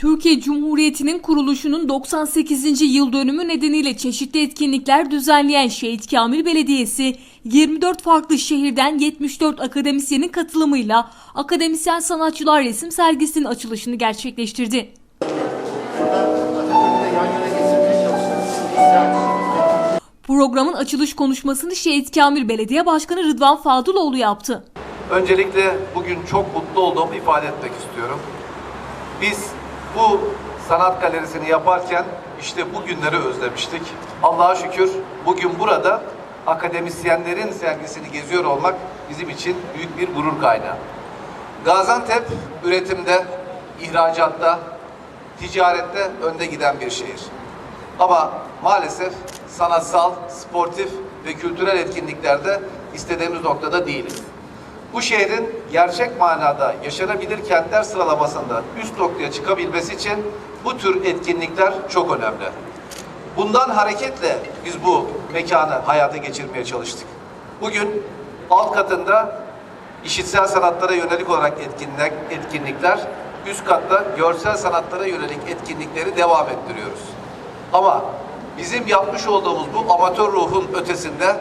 Türkiye Cumhuriyeti'nin kuruluşunun 98. yıl dönümü nedeniyle çeşitli etkinlikler düzenleyen Şehit Kamil Belediyesi 24 farklı şehirden 74 akademisyenin katılımıyla Akademisyen Sanatçılar Resim Sergisi'nin açılışını gerçekleştirdi. Programın açılış konuşmasını Şehit Kamil Belediye Başkanı Rıdvan Fadıloğlu yaptı. Öncelikle bugün çok mutlu olduğumu ifade etmek istiyorum. Biz bu sanat galerisini yaparken işte bu günleri özlemiştik. Allah'a şükür bugün burada akademisyenlerin sergisini geziyor olmak bizim için büyük bir gurur kaynağı. Gaziantep üretimde, ihracatta, ticarette önde giden bir şehir. Ama maalesef sanatsal, sportif ve kültürel etkinliklerde istediğimiz noktada değiliz. Bu şehrin gerçek manada yaşanabilir kentler sıralamasında üst noktaya çıkabilmesi için bu tür etkinlikler çok önemli. Bundan hareketle biz bu mekanı hayata geçirmeye çalıştık. Bugün alt katında işitsel sanatlara yönelik olarak etkinlik, etkinlikler, üst katta görsel sanatlara yönelik etkinlikleri devam ettiriyoruz. Ama bizim yapmış olduğumuz bu amatör ruhun ötesinde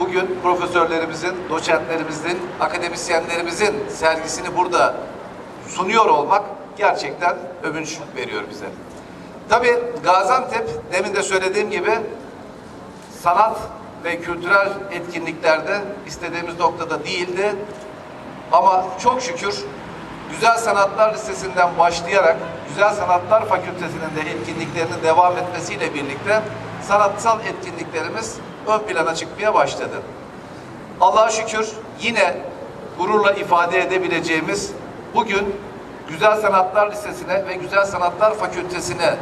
bugün profesörlerimizin, doçentlerimizin, akademisyenlerimizin sergisini burada sunuyor olmak gerçekten övünç veriyor bize. Tabii Gaziantep demin de söylediğim gibi sanat ve kültürel etkinliklerde istediğimiz noktada değildi. Ama çok şükür Güzel Sanatlar Lisesi'nden başlayarak Güzel Sanatlar Fakültesi'nin de etkinliklerinin devam etmesiyle birlikte sanatsal etkinliklerimiz ön plana çıkmaya başladı. Allah'a şükür yine gururla ifade edebileceğimiz bugün Güzel Sanatlar Lisesi'ne ve Güzel Sanatlar Fakültesi'ne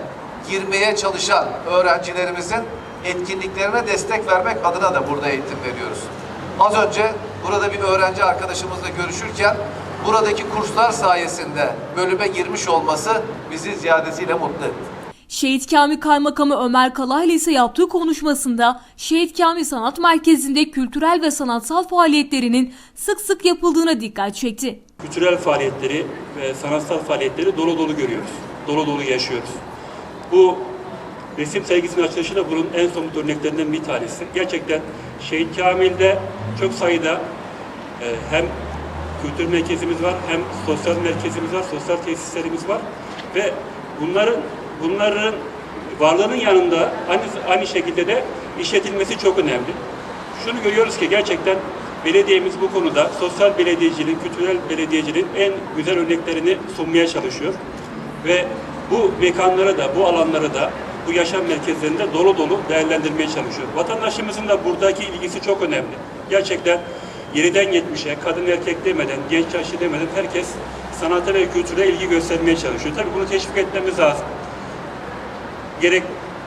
girmeye çalışan öğrencilerimizin etkinliklerine destek vermek adına da burada eğitim veriyoruz. Az önce burada bir öğrenci arkadaşımızla görüşürken buradaki kurslar sayesinde bölüme girmiş olması bizi ziyadesiyle mutlu etti. Şehit Kamil Kaymakamı Ömer Kalaylı ise yaptığı konuşmasında Şehit Kamil Sanat Merkezi'nde kültürel ve sanatsal faaliyetlerinin sık sık yapıldığına dikkat çekti. kültürel faaliyetleri ve sanatsal faaliyetleri dolu dolu görüyoruz. Dolu dolu yaşıyoruz. Bu resim sergisinin açılışı da bunun en somut örneklerinden bir tanesi. Gerçekten Şehit Kamil'de çok sayıda e, hem kültür merkezimiz var, hem sosyal merkezimiz var, sosyal tesislerimiz var ve bunların bunların varlığının yanında aynı aynı şekilde de işletilmesi çok önemli. Şunu görüyoruz ki gerçekten belediyemiz bu konuda sosyal belediyeciliğin, kültürel belediyeciliğin en güzel örneklerini sunmaya çalışıyor. Ve bu mekanları da, bu alanları da, bu yaşam merkezlerinde dolu dolu değerlendirmeye çalışıyor. Vatandaşımızın da buradaki ilgisi çok önemli. Gerçekten 7'den 70'e, kadın erkek demeden, genç yaşlı demeden herkes sanata ve kültüre ilgi göstermeye çalışıyor. Tabii bunu teşvik etmemiz lazım gerek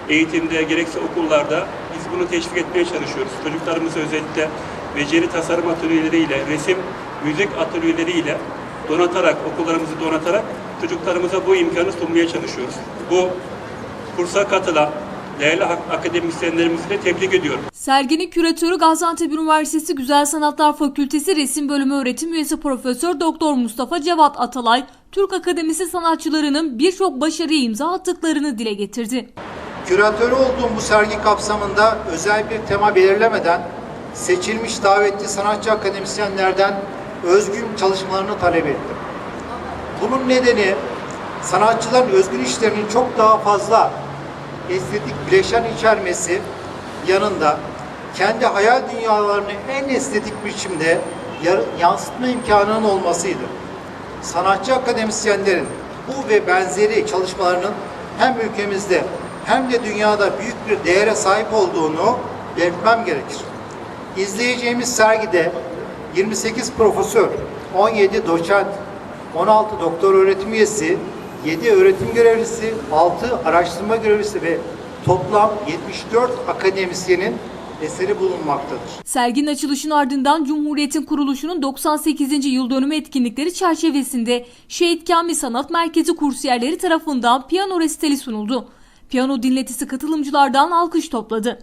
eğitimde gerekse okullarda biz bunu teşvik etmeye çalışıyoruz. Çocuklarımızı özellikle beceri tasarım atölyeleriyle, resim, müzik atölyeleriyle donatarak, okullarımızı donatarak çocuklarımıza bu imkanı sunmaya çalışıyoruz. Bu kursa katılan değerli ak- akademisyenlerimizi de tebrik ediyorum. Serginin küratörü Gaziantep Üniversitesi Güzel Sanatlar Fakültesi Resim Bölümü öğretim üyesi Profesör Doktor Mustafa Cevat Atalay, Türk Akademisi sanatçılarının birçok başarıya imza attıklarını dile getirdi. Küratörü olduğum bu sergi kapsamında özel bir tema belirlemeden seçilmiş davetli sanatçı akademisyenlerden özgün çalışmalarını talep ettim. Bunun nedeni sanatçıların özgün işlerinin çok daha fazla estetik bileşen içermesi yanında kendi hayal dünyalarını en estetik biçimde yansıtma imkanının olmasıydı. Sanatçı akademisyenlerin bu ve benzeri çalışmalarının hem ülkemizde hem de dünyada büyük bir değere sahip olduğunu belirtmem gerekir. İzleyeceğimiz sergide 28 profesör, 17 doçent, 16 doktor öğretim üyesi, 7 öğretim görevlisi, 6 araştırma görevlisi ve toplam 74 akademisyenin eseri bulunmaktadır. Serginin açılışının ardından Cumhuriyet'in kuruluşunun 98. yıl dönümü etkinlikleri çerçevesinde Şehit Kamil Sanat Merkezi kursiyerleri tarafından piyano resitali sunuldu. Piyano dinletisi katılımcılardan alkış topladı.